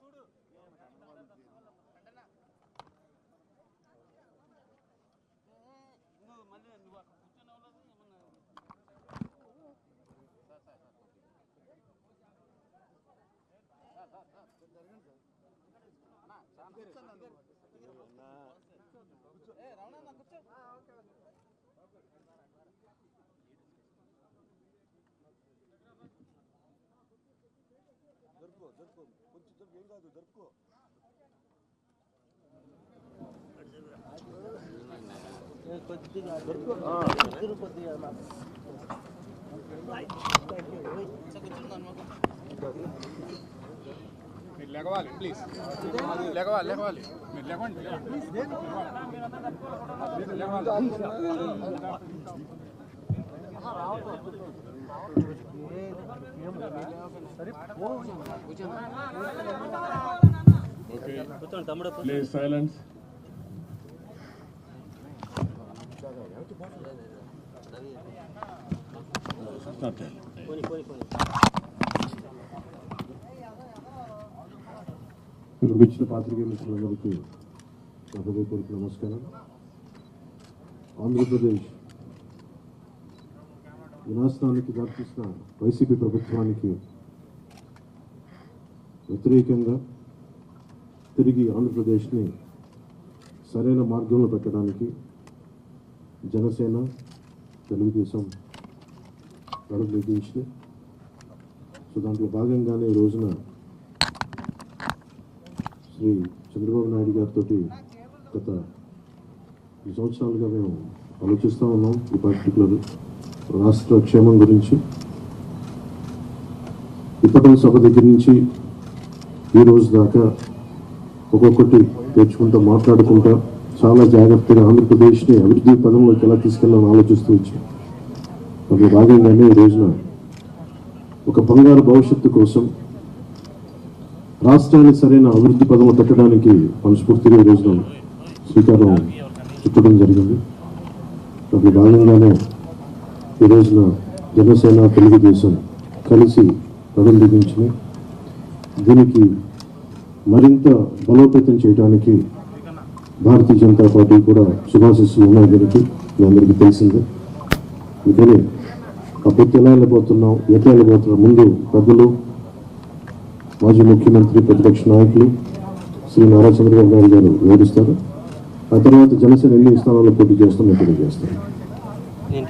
छोड़ జరుపుకో జరుపుకో కొంచెం జరుపు ఏం కాదు జరుపుకో. మీరు లెగవాలి ప్లీజ్ లెగవాలి లెగవాలి మీరు లెగవండి లెగవాలి ప్లీజ్ సైలెన్స్ ఇక్కడికి వచ్చిన పాత్రికేయ మిత్రులందరికీ హృదయపూర్వక నమస్కారం ఆంధ్రప్రదేశ్ వినాశనానికి దారితీసిన వైసీపీ ప్రభుత్వానికి వ్యతిరేకంగా తిరిగి ఆంధ్రప్రదేశ్ని సరైన మార్గంలో పెట్టడానికి జనసేన తెలుగుదేశం గడుపు సో దాంట్లో భాగంగానే ఈ రోజున శ్రీ చంద్రబాబు నాయుడు గారితో గత ఈ సంవత్సరాలుగా మేము ఆలోచిస్తూ ఉన్నాం ఈ పర్టికులర్ రాష్ట్ర క్షేమం గురించి. ఇప్పటి సభ దగ్గర నుంచి ఈ రోజు దాకా ఒక్కొక్కటి తెచ్చుకుంటూ మాట్లాడుకుంటా చాలా జాగ్రత్తగా ఆంధ్రప్రదేశ్ని అభివృద్ధి పదంలోకి ఎలా తీసుకెళ్ళాలని ఆలోచిస్తూ వచ్చాం. అందులో భాగంగానే ఈ రోజున ఒక బంగారు భవిష్యత్తు కోసం రాష్ట్రాన్ని సరైన అభివృద్ధి పదము పెట్టడానికి మనస్ఫూర్తిగా ఈ రోజున శ్రీకారం చుట్టడం జరిగింది. అందులో భాగంగానే ఈ రోజున జనసేన తెలుగుదేశం కలిసి పదం దీనికి మరింత బలోపేతం చేయడానికి భారతీయ జనతా పార్టీ కూడా శుభాశిస్సులు ఉన్నాయి దీనికి. మీ అందరికీ తెలిసిందే. అందుకని అప్పుడు ఎలా వెళ్ళబోతున్నాం ఎట్లా వెళ్ళబోతున్నాం ముందు పెద్దలు మాజీ ముఖ్యమంత్రి ప్రతిపక్ష నాయకులు శ్రీ నారా చంద్రబాబు నాయుడు గారు వివరిస్తారు ఆ తర్వాత జనసేన ఎన్ని స్థానాల్లో పోటీ చేస్తామో చేస్తారు